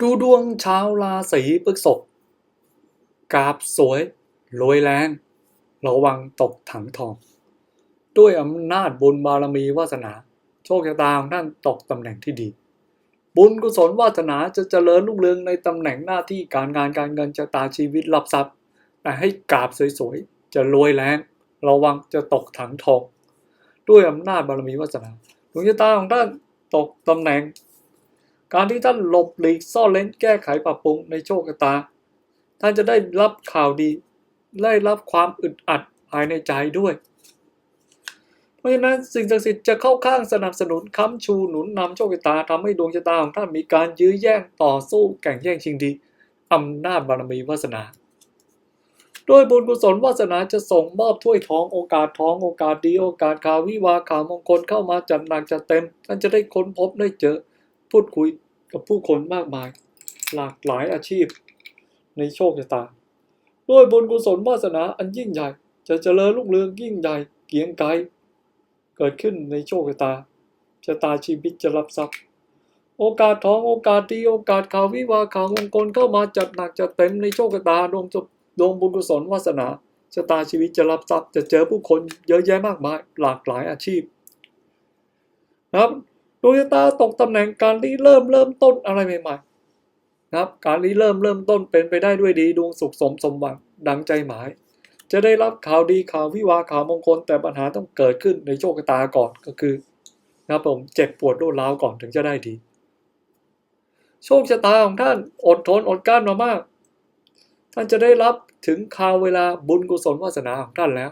ดูดวงชาวราศีพฤษภกราบสวยรวยแรง ระวังตกถังทอง ด้วยอำนาจบุญบารมีวาสนา โชคชะตาของท่านตกตำแหน่งที่ดี บุญกุศลวาสนาจะเจริญรุ่งเรืองในตำแหน่งหน้าที่การงานการเงินชะตาชีวิตรับทรัพย์ แต่ให้กราบสวยๆ จะรวยแรง ระวังจะตกถังทอง ด้วยอำนาจบารมีวาสนาดวงชะตาของท่านตกตำแหน่ง การที่ท่านหลบหลีกซ่อนเล้นแก้ไขปรับปรุงในโชคชะตา ท่านจะได้รับข่าวดี ได้รับความอึดอัดภายในใจด้วย เพราะฉะนั้นสิ่งศักดิ์สิทธิ์จะเข้าข้างสนับสนุนค้ำชูหนุนนำโชคชะตาทำให้ดวงชะตาของท่านมีการยื้อแย่งต่อสู้แข่งแย่งชิงดีอำนาจบารมีวาสนาด้วยบุญกุศลวาสนาจะส่งมอบถ้วยทองโอกาสทองโอกาสดีโอกาสข่าววิวาข่าวมงคลเข้ามาจัดหนักจัดเต็มท่านจะได้ค้นพบได้เจอ พูดคุยกับผู้คนมากมาย หลากหลายอาชีพ ในโชคชะตาด้วยบุญกุศลวาสนาอันยิ่งใหญ่ จะเจริญรุ่งเรืองยิ่งใหญ่เกียงไกรเกิดขึ้นในโชคชะตาชะตาชีวิตจะรับทรัพย์ โอกาสทองโอกาสดีโอกาสข่าววิวาข่าวมงคลเข้ามาจัดหนักจัดเต็มในโชคชะตาดวงจบดวงบุญกุศลวาสนาชะตาชีวิตจะรับทรัพย์จะเจอผู้คนเยอะแยะมากมาย หลากหลายอาชีพนะครับ ดวงชะตาตกตำแหน่งการรีเริ่มเริ่มต้นอะไรใหม่ๆนะครับการรีเริ่มเริ่มต้นเป็นไปได้ด้วยดีดวงสุขสมสมหวังดังใจหมาย จะได้รับข่าวดีข่าววิวาข่าวมงคลแต่ปัญหาต้องเกิดขึ้นในโชคชะตาก่อนก็คือนะครับผมเจ็บปวดรวดร้าวก่อนถึงจะได้ดี โชคชะตาของท่านอดทนอดกลั้นมามาก ท่านจะได้รับถึงข่าวเวลาบุญกุศลวาสนาของท่านแล้ว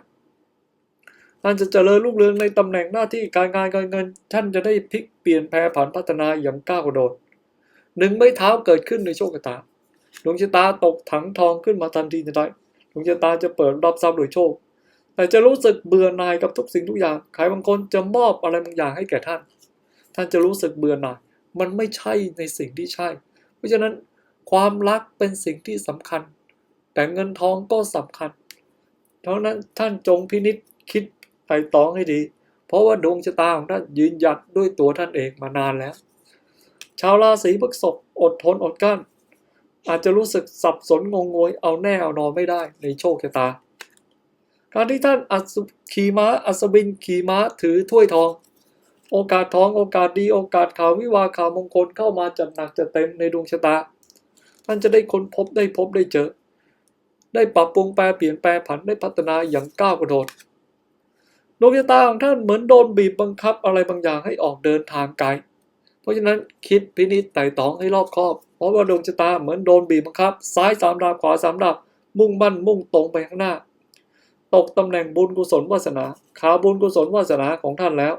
ท่านจะเจริญรุ่งเรืองในตำแหน่งหน้าที่การงานการเงิน ท่านจะได้พลิกเปลี่ยนแปลผันพัฒนาอย่างก้าวกระโดดหนึ่งไม้เท้าเกิดขึ้นในโชคชะตาดวงชะตาตกถังทองขึ้นมาทันทีทันใดดวงชะตาจะเปิดรับทรัพย์โดยโชค แต่จะรู้สึกเบื่อหน่ายกับทุกสิ่งทุกอย่างใครบางคนจะมอบอะไรบางอย่างให้แก่ท่าน ท่านจะรู้สึกเบื่อหน่าย มันไม่ใช่ในสิ่งที่ใช่ เพราะฉะนั้นความรักเป็นสิ่งที่สำคัญ แต่เงินทองก็สำคัญเพราะนั้นท่านจงพินิษคิด ไต่ตองให้ดี เพราะว่าดวงชะตาของท่านยืนหยัดด้วยตัวท่านเองมานานแล้ว ชาวราศีพฤษภอดทนอดกลั้น อาจจะรู้สึกสับสนงงงวยเอาแน่เอานอนไม่ได้ในโชคชะตา การที่ท่านอัศขี่ม้าอัศวินขี่ม้าถือถ้วยทอง โอกาสทองโอกาสดีโอกาสข่าววิวาข่าวมงคลเข้ามาจัดหนักจัดเต็มในดวงชะตา ท่านจะได้ค้นพบได้พบได้เจอได้ปรับปรุงแปลเปลี่ยนแปลผันได้พัฒนาอย่างก้าวกระโดด ดวงชะตาของท่านเหมือนโดนบีบบังคับอะไรบางอย่างให้ออกเดินทางไกล เพราะฉะนั้นคิดพินิจไต่ตองให้รอบคอบ เพราะว่าดวงชะตาเหมือนโดนบีบบังคับ ซ้ายสามดาบขวาสามดาบมุ่งมั่นมุ่งตรงไปข้างหน้า ตกตำแหน่งบุญกุศลวาสนาขาบุญกุศลวาสนาของท่านแล้ว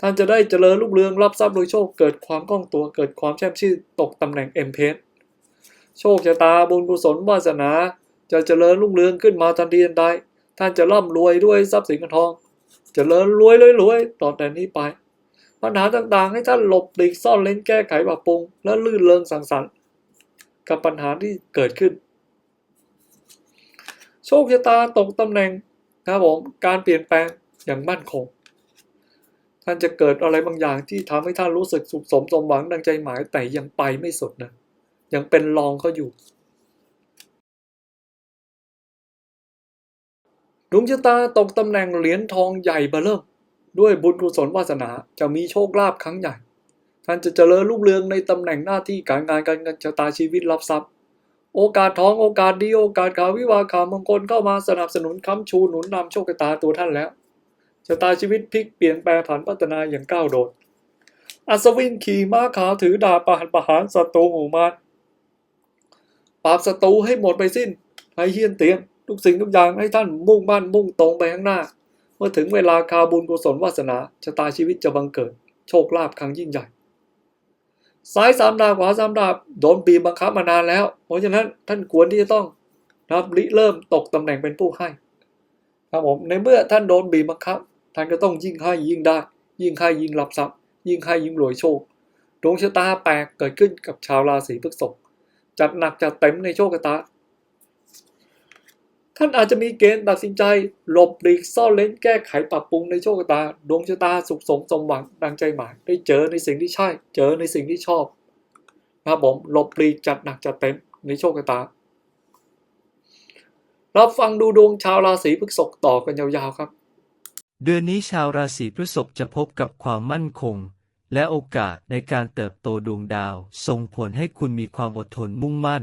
ท่านจะได้เจริญรุ่งเรืองรับทรัพย์โดยโชคเกิดความคล่องตัวเกิดความแช่มชื่นตกตำแหน่งเอ็มเพสโชคชะตาบุญกุศลวาสนา จะเจริญรุ่งเรืองขึ้นมาทันทีทันใด ท่านจะร่ำรวยด้วยทรัพย์สินเงินทองจะเจริญรวยรวยรวยต่อแต่นี้ไป ปัญหาต่างๆ ให้ท่านหลบหลีกซ่อนเล้นแก้ไขปรับปรุง และลื่นเริงสังสรรค์กับปัญหาที่เกิดขึ้น โชคชะตาตกตำแหน่งนะครับผมการเปลี่ยนแปลงอย่างมั่นคง ท่านจะเกิดอะไรบางอย่างที่ทำให้ท่านรู้สึกสุขสมสมหวังดังใจหมายแต่ยังไปไม่สุดนะยังเป็นรองเขาอยู่ ดวงชะตาตกตำแหน่งเหรียญทองใหญ่เบอเริ่ม ด้วยบุญกุศลวาสนาจะมีโชคลาภครั้งใหญ่ ท่านจะเจริญรุ่งเรืองในตำแหน่งหน้าที่การงานการเงินชะตาชีวิตรับทรัพย์ โอกาสทองโอกาสดีโอกาสข่าววิวาข่าวมงคลเข้ามาสนับสนุนค้ำชูหนุนนำโชคชะตาตัวท่านแล้วชะตาชีวิตพลิกเปลี่ยนแปลผันพัฒนาอย่างก้าวโดด อัศวินขี่ม้าขาวถือดาบประหัตประหารศัตรูหมู่มารปราบศัตรูให้หมดไปสิ้นให้เฮี้ยนเตียน ทุกสิ่งทุกอย่างให้ท่านมุ่งมั่นมุ่งตรงไปข้างหน้า เมื่อถึงเวลาคาบุญกุศลวาสนาชะตาชีวิตจะบังเกิด โชคลาภครั้งยิ่งใหญ่ซ้ายสามดาบขวาสามดาบโดนบีบบังคับมานานแล้ว เพราะฉะนั้นท่านควรที่จะต้องนับริเริ่มตกตำแหน่งเป็นผู้ให้ครับผมในเมื่อท่านโดนบีบบังคับ ท่านก็ต้องยิ่งให้ยิ่งได้ ยิ่งให้ยิ่งรับทรัพย์ ยิ่งให้ยิ่งรวยโชคดวงชะตาแปลกเกิดขึ้นกับชาวราศีพฤษภจัดหนักจัดเต็มในโชคชะตา ท่านอาจจะมีเกณฑ์ตัดสินใจ หลบหลีกซ่อนเล้นแก้ไขปรับปรุงในโชคชะตา ดวงชะตาสุขสมสมหวังดังใจหมายได้เจอในสิ่งที่ใช่ เจอในสิ่งที่ชอบนะครับผมหลบปลีกจัดหนักจัดเต็มในโชคชะตารับฟังดูดวงชาวราศีพฤษภต่อกันยาวๆครับ เดือนนี้ชาวราศีพฤษภจะพบกับความมั่นคง และโอกาสในการเติบโตดวงดาว ส่งผลให้คุณมีความอดทนมุ่งมั่น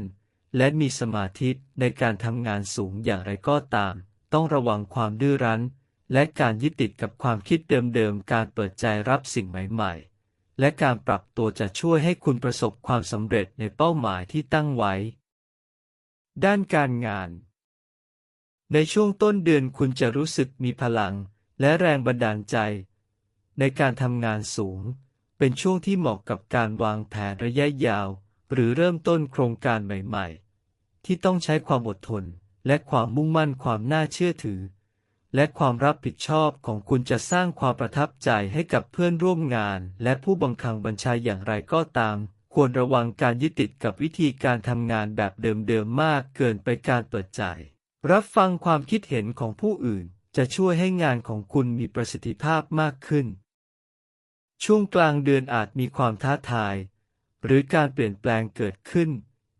และมีสมาธิในการทำงานสูงอย่างไรก็ตาม ต้องระวังความดื้อรั้น และการยึดติดกับความคิดเดิมๆ การเปิดใจรับสิ่งใหม่ๆ และการปรับตัวจะช่วยให้คุณประสบความสำเร็จในเป้าหมายที่ตั้งไว้ ด้านการงาน ในช่วงต้นเดือนคุณจะรู้สึกมีพลัง และแรงบันดาลใจ ในการทำงานสูง เป็นช่วงที่เหมาะกับการวางแผนระยะยาว หรือเริ่มต้นโครงการใหม่ๆ ที่ต้องใช้ความอดทน และความมุ่งมั่นความน่าเชื่อถือ และความรับผิดชอบของคุณจะสร้างความประทับใจให้กับเพื่อนร่วมงาน และผู้บังคับบัญชาอย่างไรก็ตาม ควรระวังการยึดติดกับวิธีการทำงานแบบเดิมๆมากเกินไปการเปิดใจ รับฟังความคิดเห็นของผู้อื่น จะช่วยให้งานของคุณมีประสิทธิภาพมากขึ้น ช่วงกลางเดือนอาจมีความท้าทาย หรือการเปลี่ยนแปลงเกิดขึ้น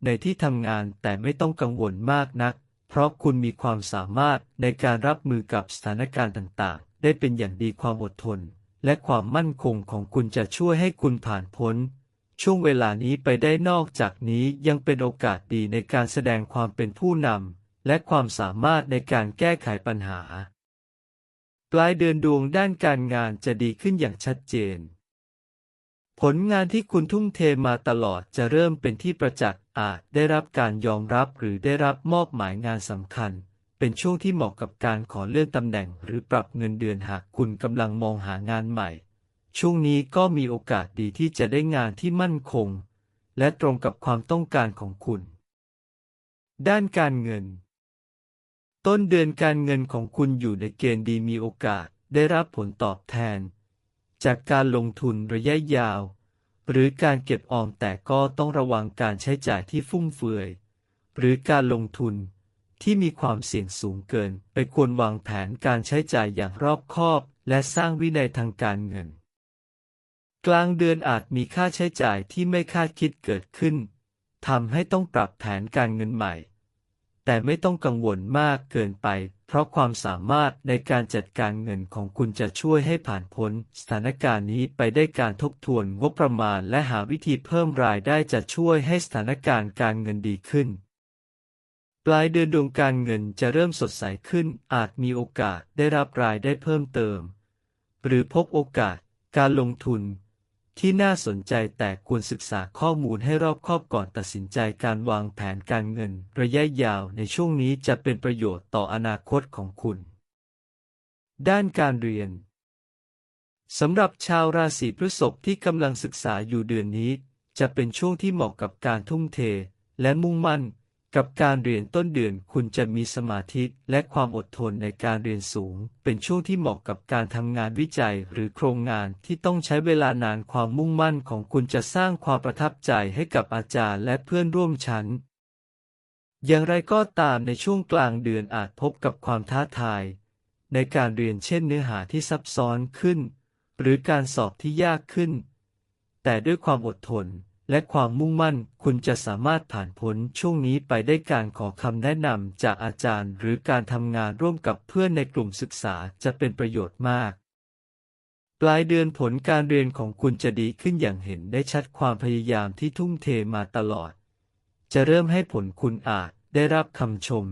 ในที่ทำงานแต่ไม่ต้องกังวลมากนัก เพราะคุณมีความสามารถในการรับมือกับสถานการณ์ต่างๆ ได้เป็นอย่างดีความอดทน และความมั่นคงของคุณจะช่วยให้คุณผ่านพ้น ช่วงเวลานี้ไปได้นอกจากนี้ยังเป็นโอกาสดีในการแสดงความเป็นผู้นำและความสามารถในการแก้ไขปัญหา ปลายเดือนดวงด้านการงานจะดีขึ้นอย่างชัดเจน ผลงานที่คุณทุ่มเทมาตลอดจะเริ่มเป็นที่ประจักษ์อาจได้รับการยอมรับหรือได้รับมอบหมายงานสำคัญ เป็นช่วงที่เหมาะกับการขอเลื่อนตำแหน่ง หรือปรับเงินเดือนหากคุณกำลังมองหางานใหม่ ช่วงนี้ก็มีโอกาสดีที่จะได้งานที่มั่นคง และตรงกับความต้องการของคุณ ด้านการเงิน ต้นเดือนการเงินของคุณอยู่ในเกณฑ์ดีมีโอกาสได้รับผลตอบแทน จากการลงทุนระยะยาว หรือการเก็บออมแต่ก็ต้องระวังการใช้จ่ายที่ฟุ่มเฟือย หรือการลงทุนที่มีความเสี่ยงสูงเกิน ไปควรวางแผนการใช้จ่ายอย่างรอบคอบ และสร้างวินัยทางการเงิน กลางเดือนอาจมีค่าใช้จ่ายที่ไม่คาดคิดเกิดขึ้นทำให้ต้องปรับแผนการเงินใหม่ แต่ไม่ต้องกังวลมากเกินไป เพราะความสามารถในการจัดการเงินของคุณจะช่วยให้ผ่านพ้นสถานการณ์นี้ไปได้การทบทวนงบประมาณและหาวิธีเพิ่มรายได้จะช่วยให้สถานการณ์การเงินดีขึ้น ปลายเดือนดวงการเงินจะเริ่มสดใสขึ้น อาจมีโอกาสได้รับรายได้เพิ่มเติม หรือพบโอกาสการลงทุน ที่น่าสนใจแต่ควรศึกษาข้อมูลให้รอบคอบก่อนตัดสินใจการวางแผนการเงิน ระยะยาวในช่วงนี้จะเป็นประโยชน์ต่ออนาคตของคุณ ด้านการเรียนสำหรับชาวราศีพฤษภที่กำลังศึกษาอยู่เดือนนี้ จะเป็นช่วงที่เหมาะกับการทุ่มเท และมุ่งมั่น กับการเรียนต้นเดือนคุณจะมีสมาธิและความอดทนในการเรียนสูง เป็นช่วงที่เหมาะกับการทำงานวิจัยหรือโครงงานที่ต้องใช้เวลานานความมุ่งมั่นของคุณจะสร้างความประทับใจให้กับอาจารย์และเพื่อนร่วมชั้น อย่างไรก็ตามในช่วงกลางเดือนอาจพบกับความท้าทาย ในการเรียนเช่นเนื้อหาที่ซับซ้อนขึ้น หรือการสอบที่ยากขึ้น แต่ด้วยความอดทน และความมุ่งมั่นคุณจะสามารถผ่านพ้นช่วงนี้ไปได้การขอคำแนะนำจากอาจารย์ หรือการทำงานร่วมกับเพื่อนในกลุ่มศึกษาจะเป็นประโยชน์มาก ปลายเดือนผลการเรียนของคุณจะดีขึ้นอย่างเห็นได้ชัดความพยายามที่ทุ่มเทมาตลอด จะเริ่มให้ผลคุณอาจได้รับคำชม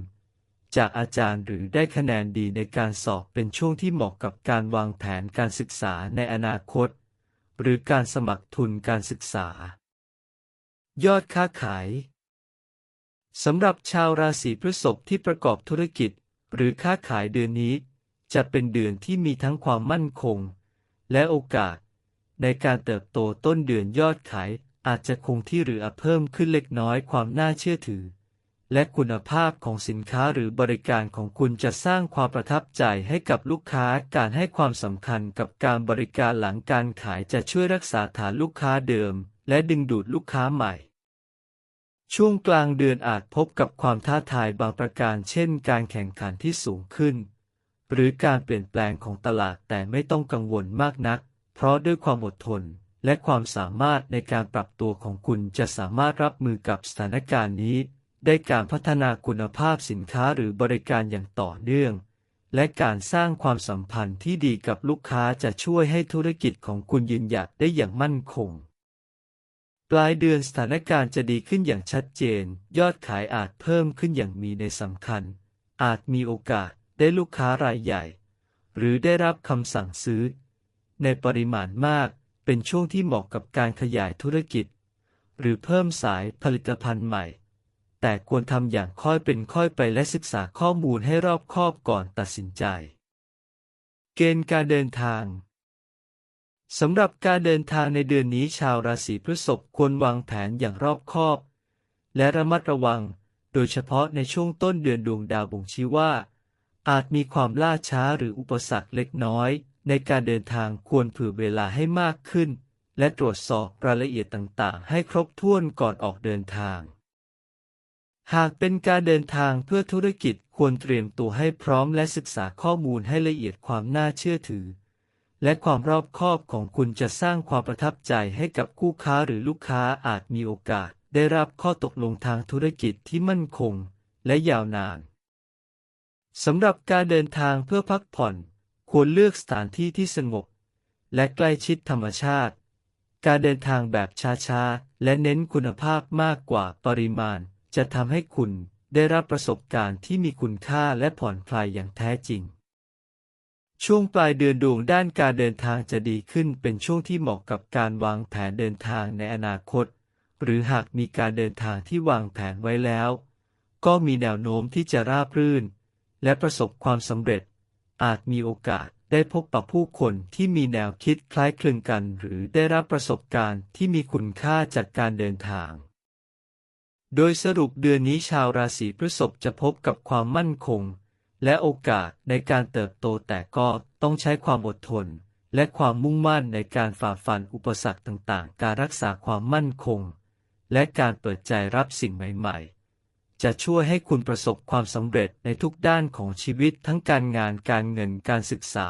จากอาจารย์หรือได้คะแนนดีในการสอบเป็นช่วงที่เหมาะกับการวางแผนการศึกษาในอนาคต หรือการสมัครทุนการศึกษา ยอดค้าขาย สำหรับชาวราศีพฤษภที่ประกอบธุรกิจ หรือค้าขายเดือนนี้ จะเป็นเดือนที่มีทั้งความมั่นคง และโอกาส ในการเติบโตต้นเดือนยอดขายอาจจะคงที่หรืออาจเพิ่มขึ้นเล็กน้อยความน่าเชื่อถือ และคุณภาพของสินค้าหรือบริการของคุณจะสร้างความประทับใจให้กับลูกค้าการให้ความสำคัญกับการบริการหลังการขายจะช่วยรักษาฐานลูกค้าเดิม และดึงดูดลูกค้าใหม่ ช่วงกลางเดือนอาจพบกับความท้าทายบางประการ เช่น การแข่งขันที่สูงขึ้น หรือการเปลี่ยนแปลงของตลาดแต่ไม่ต้องกังวลมากนัก เพราะด้วยความอดทนและความสามารถในการปรับตัวของคุณจะสามารถรับมือกับสถานการณ์นี้ ได้การพัฒนาคุณภาพสินค้าหรือบริการอย่างต่อเนื่อง และการสร้างความสัมพันธ์ที่ดีกับลูกค้าจะช่วยให้ธุรกิจของคุณยืนหยัดได้อย่างมั่นคง ปลายเดือนสถานการณ์จะดีขึ้นอย่างชัดเจน ยอดขายอาจเพิ่มขึ้นอย่างมีในสำคัญ อาจมีโอกาสได้ลูกค้ารายใหญ่ หรือได้รับคำสั่งซื้อ ในปริมาณมากเป็นช่วงที่เหมาะกับการขยายธุรกิจ หรือเพิ่มสายผลิตภัณฑ์ใหม่ แต่ควรทำอย่างค่อยเป็นค่อยไปและศึกษาข้อมูลให้รอบคอบก่อนตัดสินใจ เกณฑ์การเดินทาง สำหรับการเดินทางในเดือนนี้ชาวราศีพฤษภควรวางแผนอย่างรอบคอบ และระมัดระวัง โดยเฉพาะในช่วงต้นเดือนดวงดาวบ่งชี้ว่า อาจมีความล่าช้าหรืออุปสรรคเล็กน้อย ในการเดินทางควรเผื่อเวลาให้มากขึ้น และตรวจสอบรายละเอียดต่างๆ ให้ครบถ้วนก่อนออกเดินทาง หากเป็นการเดินทางเพื่อธุรกิจควรเตรียมตัวให้พร้อมและศึกษาข้อมูลให้ละเอียดความน่าเชื่อถือ และความรอบคอบของคุณจะสร้างความประทับใจให้กับคู่ค้าหรือลูกค้าอาจมีโอกาส ได้รับข้อตกลงทางธุรกิจที่มั่นคง และยาวนานสำหรับการเดินทางเพื่อพักผ่อน ควรเลือกสถานที่ที่สงบ และใกล้ชิดธรรมชาติ การเดินทางแบบช้าๆ และเน้นคุณภาพมากกว่าปริมาณ จะทำให้คุณได้รับประสบการณ์ที่มีคุณค่าและผ่อนคลายอย่างแท้จริง ช่วงปลายเดือนดวงด้านการเดินทางจะดีขึ้นเป็นช่วงที่เหมาะกับการวางแผนเดินทางในอนาคต หรือหากมีการเดินทางที่วางแผนไว้แล้ว ก็มีแนวโน้มที่จะราบรื่น และประสบความสำเร็จ อาจมีโอกาสได้พบปะผู้คนที่มีแนวคิดคล้ายคลึงกัน หรือได้รับประสบการณ์ที่มีคุณค่าจากการเดินทาง โดยสรุปเดือนนี้ชาวราศีพฤษภจะพบกับความมั่นคง และโอกาสในการเติบโตแต่ก็ต้องใช้ความอดทน และความมุ่งมั่นในการฝ่าฟันอุปสรรคต่างๆ การรักษาความมั่นคง และการเปิดใจรับสิ่งใหม่ๆ จะช่วยให้คุณประสบความสำเร็จในทุกด้านของชีวิตทั้งการงานการเงินการศึกษา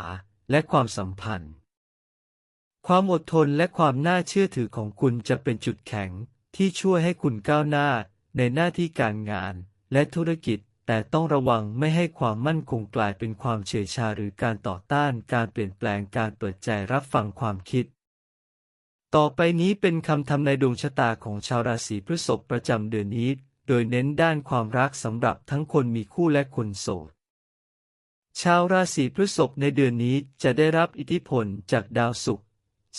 และความสัมพันธ์ ความอดทนและความน่าเชื่อถือของคุณจะเป็นจุดแข็งที่ช่วยให้คุณก้าวหน้าในหน้าที่การงานและธุรกิจ แต่ต้องระวังไม่ให้ความมั่นคงกลายเป็นความเฉยชาหรือการต่อต้านการเปลี่ยนแปลงการเปิดใจรับฟังความคิด ต่อไปนี้เป็นคำทำในดวงชะตาของชาวราศีพฤษภประจำเดือนนี้ โดยเน้นด้านความรักสำหรับทั้งคนมีคู่และคนโสด ชาวราศีพฤษภในเดือนนี้จะได้รับอิทธิพลจากดาวศุกร์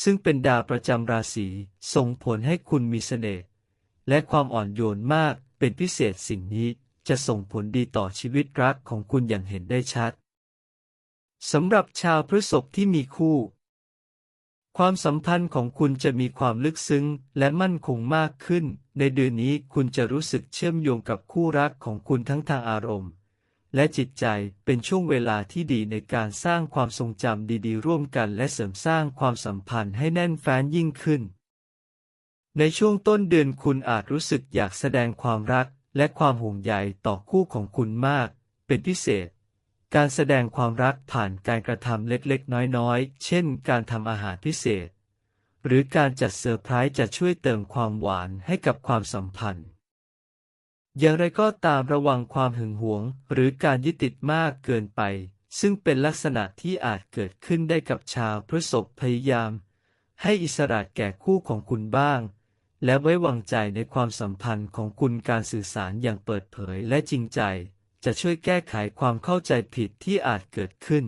ซึ่งเป็นดาวประจำราศีส่งผลให้คุณมีเสน่ห์และความอ่อนโยนมากเป็นพิเศษสิ่งนี้ จะส่งผลดีต่อชีวิตรักของคุณอย่างเห็นได้ชัดสำหรับชาวพฤษภที่มีคู่ ความสัมพันธ์ของคุณจะมีความลึกซึ้งและมั่นคงมากขึ้น ในเดือนนี้คุณจะรู้สึกเชื่อมโยงกับคู่รักของคุณทั้งทางอารมณ์ และจิตใจเป็นช่วงเวลาที่ดีในการสร้างความทรงจำดีๆ ร่วมกัน และเสริมสร้างความสัมพันธ์ให้แน่นแฟ้นยิ่งขึ้น ในช่วงต้นเดือนคุณอาจรู้สึกอยากแสดงความรัก และความห่วงใยต่อคู่ของคุณมาก เป็นพิเศษ การแสดงความรักผ่านการกระทำเล็กๆ น้อยๆ เช่น การทำอาหารพิเศษ หรือการจัดเซอร์ไพรส์จะช่วยเติมความหวานให้กับความสัมพันธ์ อย่างไรก็ตามระวังความหึงหวง หรือการยึดติดมากเกินไป ซึ่งเป็นลักษณะที่อาจเกิดขึ้นได้กับชาวพฤษภพยายาม ให้อิสระแก่คู่ของคุณบ้าง และไว้วางใจในความสัมพันธ์ของคุณการสื่อสารอย่างเปิดเผยและจริงใจ จะช่วยแก้ไขความเข้าใจผิดที่อาจเกิดขึ้น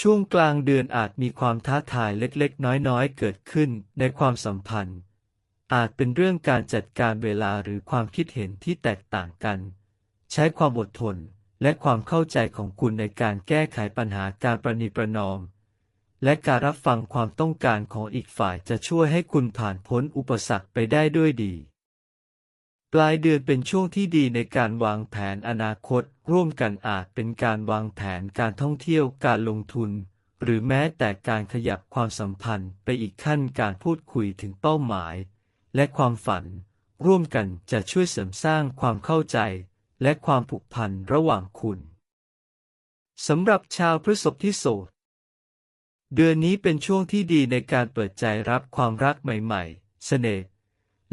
ช่วงกลางเดือนอาจมีความท้าทายเล็กๆ น้อยๆ เกิดขึ้นในความสัมพันธ์ อาจเป็นเรื่องการจัดการเวลาหรือความคิดเห็นที่แตกต่างกัน ใช้ความอดทนและความเข้าใจของคุณในการแก้ไขปัญหาการประนีประนอม และการรับฟังความต้องการของอีกฝ่ายจะช่วยให้คุณผ่านพ้นอุปสรรคไปได้ด้วยดี ปลายเดือนเป็นช่วงที่ดีในการวางแผนอนาคต ร่วมกันอาจเป็นการวางแผนการท่องเที่ยวการลงทุน หรือแม้แต่การขยับความสัมพันธ์ไปอีกขั้นการพูดคุยถึงเป้าหมาย และความฝัน ร่วมกันจะช่วยเสริมสร้างความเข้าใจ และความผูกพันระหว่างคุณสำหรับชาวพฤษภที่โสด เดือนนี้เป็นช่วงที่ดีในการเปิดใจรับความรักใหม่ๆ เสน่ห์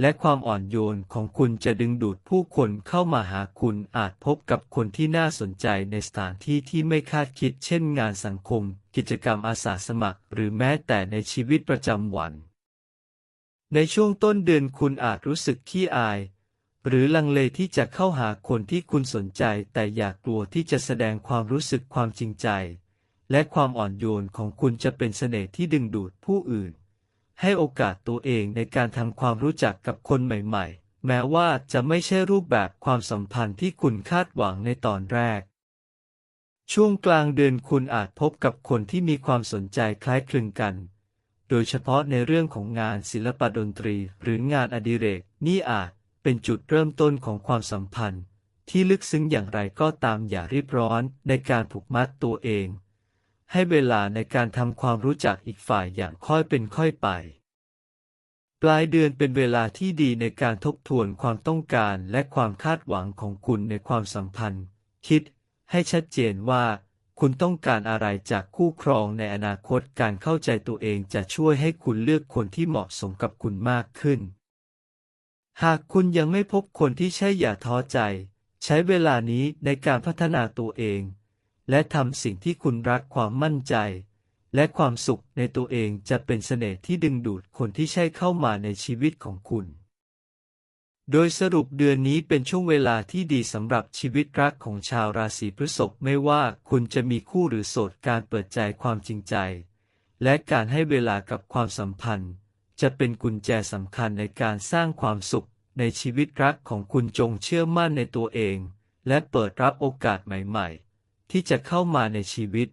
และความอ่อนโยนของคุณจะดึงดูดผู้คนเข้ามาหาคุณอาจพบกับคนที่น่าสนใจในสถานที่ที่ไม่คาดคิด เช่นงานสังคม กิจกรรมอาสาสมัคร หรือแม้แต่ในชีวิตประจำวัน ในช่วงต้นเดือนคุณอาจรู้สึกขี้อาย หรือลังเลที่จะเข้าหาคนที่คุณสนใจ แต่อย่ากลัวที่จะแสดงความรู้สึกความจริงใจ และความอ่อนโยนของคุณจะเป็นเสน่ห์ที่ดึงดูดผู้อื่น ให้โอกาสตัวเองในการทำความรู้จักกับคนใหม่ๆ แม้ว่าจะไม่ใช่รูปแบบความสัมพันธ์ที่คุณคาดหวังในตอนแรก ช่วงกลางเดือนคุณอาจพบกับคนที่มีความสนใจคล้ายคลึงกัน โดยเฉพาะในเรื่องของงานศิลปะดนตรีหรืองานอดิเรก นี่อาจเป็นจุดเริ่มต้นของความสัมพันธ์ ที่ลึกซึ้งอย่างไรก็ตามอย่ารีบร้อนในการผูกมัดตัวเอง ให้เวลาในการทำความรู้จักอีกฝ่ายอย่างค่อยเป็นค่อยไป ปลายเดือนเป็นเวลาที่ดีในการทบทวนความต้องการและความคาดหวังของคุณในความสัมพันธ์ คิดให้ชัดเจนว่า คุณต้องการอะไรจากคู่ครองในอนาคตการเข้าใจตัวเองจะช่วยให้คุณเลือกคนที่เหมาะสมกับคุณมากขึ้น หากคุณยังไม่พบคนที่ใช่อย่าท้อใจ ใช้เวลานี้ในการพัฒนาตัวเอง และทำสิ่งที่คุณรักความมั่นใจ และความสุขในตัวเองจะเป็นเสน่ห์ที่ดึงดูดคนที่ใช่เข้ามาในชีวิตของคุณ โดยสรุปเดือนนี้เป็นช่วงเวลาที่ดีสำหรับชีวิตรักของชาวราศีพฤษภไม่ว่าคุณจะมีคู่หรือโสดการเปิดใจความจริงใจ และการให้เวลากับความสัมพันธ์ จะเป็นกุญแจสำคัญในการสร้างความสุขในชีวิตรักของคุณจงเชื่อมั่นในตัวเอง และเปิดรับโอกาสใหม่ ๆ ที่จะเข้ามาในชีวิต